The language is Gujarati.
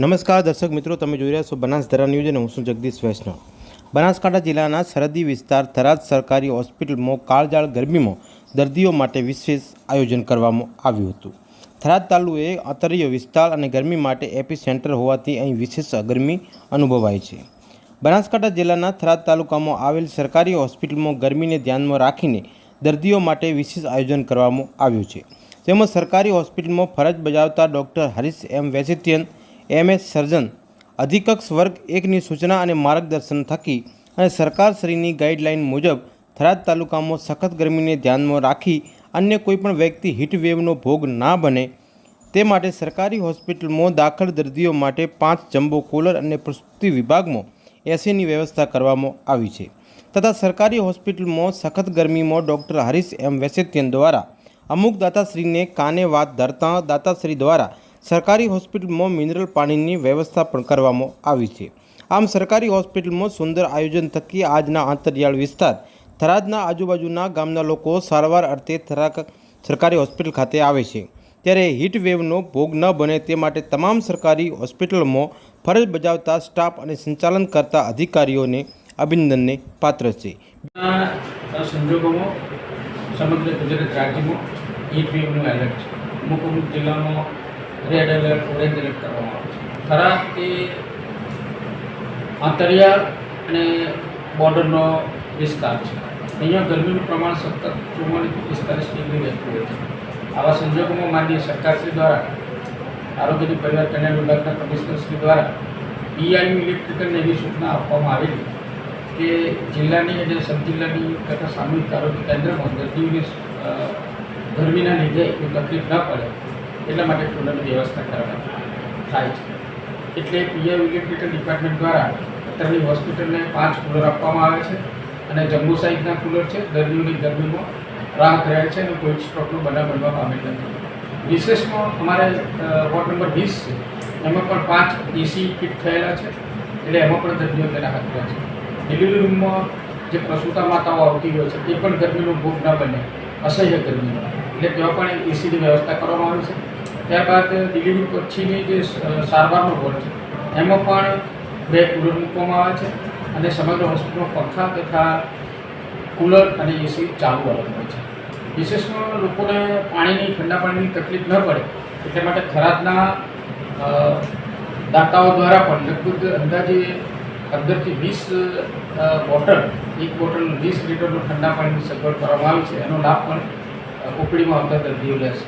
નમસ્કાર દર્શક મિત્રો, તમે જોઈ રહ્યા છો બનાસધરા ન્યૂઝ અને હું છું જગદીશ વૈષ્ણવ. બનાસકાંઠા જિલ્લાના સરહદી વિસ્તાર થરાદ સરકારી હોસ્પિટલમાં કાળજાળ ગરમીમાં દર્દીઓ માટે વિશેષ આયોજન કરવામાં આવ્યું હતું. થરાદ તાલુએ અંતરીય વિસ્તાર અને ગરમી માટે એપી સેન્ટર હોવાથી અહીં વિશેષ ગરમી અનુભવાય છે. બનાસકાંઠા જિલ્લાના થરાદ તાલુકામાં આવેલ સરકારી હોસ્પિટલમાં ગરમીને ધ્યાનમાં રાખીને દર્દીઓ માટે વિશેષ આયોજન કરવામાં આવ્યું છે. તેમજ સરકારી હોસ્પિટલમાં ફરજ બજાવતા ડૉક્ટર હરીશ એમ વેસિતિયન એમએસ સર્જન, અધિકક્ષ વર્ગ એકની સૂચના અને માર્ગદર્શન થકી અને સરકારશ્રીની ગાઈડલાઇન મુજબ થરાદ તાલુકામાં સખત ગરમીને ધ્યાનમાં રાખી અન્ય કોઈપણ વ્યક્તિ હીટવેવનો ભોગ ના બને, તે માટે સરકારી હોસ્પિટલમાં દાખલ દર્દીઓ માટે પાંચ જમ્બો કુલર અને પ્રસૂતિ વિભાગમાં એસીની વ્યવસ્થા કરવામાં આવી છે. તથા સરકારી હોસ્પિટલમાં સખત ગરમીમાં ડૉક્ટર હરીશ એમ. વેસેત્યન દ્વારા અમુક દાતાશ્રીને કાને વાત ધરતા દાતાશ્રી દ્વારા સરકારી હોસ્પિટલમાં મિનરલ પાણીની વ્યવસ્થા પણ કરવામાં આવી છે. આમ સરકારી હોસ્પિટલમાં સુંદર આયોજન થકી આજના આંતરિયાળ વિસ્તાર, થરાદના આજુબાજુના ગામના લોકો સારવાર અર્થે થરાક સરકારી હોસ્પિટલ ખાતે આવે છે. ત્યારે હીટ વેવનો ભોગ ન બને તે માટે તમામ સરકારી હોસ્પિટલમાં ફરજ બજાવતા સ્ટાફ અને સંચાલન કરતા અધિકારીઓને અભિનંદનને પાત્ર છે. સંજોગોમાં સમગ્ર ગુજરાત રાજ્યમાં હીટ વેવનું એલર્ટ અમુક અમુક જિલ્લામાં રેડ એલર્ટ ઓરેન્જ એલર્ટ કરવામાં આવે છે. થરાદ એ આંતરિયાળ અને બોર્ડરનો વિસ્તાર છે. અહીંયા ગરમીનું પ્રમાણ સતત ચુમ્માલીસથી પિસ્તાલીસ ડિગ્રી રહેતું હોય છે. આવા સંજોગોમાં માનનીય સરકારશ્રી દ્વારા આરોગ્યની પરિવાર કલ્યાણ વિભાગના કમિશનરશ્રી દ્વારા પીઆઈયુ ઇલેક્ટ્રિકલને એવી સૂચના આપવામાં આવેલી કે જિલ્લાની અને સબ જિલ્લાની તથા સામૂહિક આરોગ્ય કેન્દ્રમાં દર્દીઓની ગરમીના લીધે કોઈ તકલીફ ન પડે. એટલા માટે કુલરની વ્યવસ્થા કરવામાં થાય છે. એટલે પીએમ ઇલેક્ટ્રિકલ ડિપાર્ટમેન્ટ દ્વારા અત્યારની હોસ્પિટલને પાંચ કુલર આપવામાં આવે છે અને જમ્મુ સાઇઝના કુલર છે દર્દીઓની ગરમીમાં રાહત રહે છે અને કોઈ સ્ટ્રોકનો બનાવ બનવા પામેલ નથી. વિશેષમાં અમારે વોર્ડ નંબર વીસ છે, એમાં પણ પાંચ એસી ફિટ થયેલા છે, એટલે એમાં પણ દર્દીઓને રાહત રહે છે. ડિલિવરી રૂમમાં જે પ્રસૂતા માતાઓ આવતી હોય છે, એ પણ ગરમીનો ભોગ ન બને, અસહ્ય ગરમીમાં એટલે ત્યાં પણ એસીની વ્યવસ્થા કરવામાં આવી છે. ત્યારબાદ ડિલિવરી પછીની જે સારવારનો વોર્ડ છે, એમાં પણ બે કુલર મૂકવામાં આવે છે અને સમગ્ર હોસ્પિટલમાં પંખા તથા કુલર અને એસી ચાલુ અલગ હોય છે. વિશેષમાં લોકોને પાણીની, ઠંડા પાણીની તકલીફ ન પડે એટલા માટે થરાદના દાતાઓ દ્વારા પણ લગભગ અંદાજે પંદરથી વીસ બોટલ, એક બોટલ વીસ લીટરનું ઠંડા પાણીની સગવડ કરવામાં આવી છે. એનો લાભ પણ ઓપીડીમાં આવતા દર્દીઓ લેશે.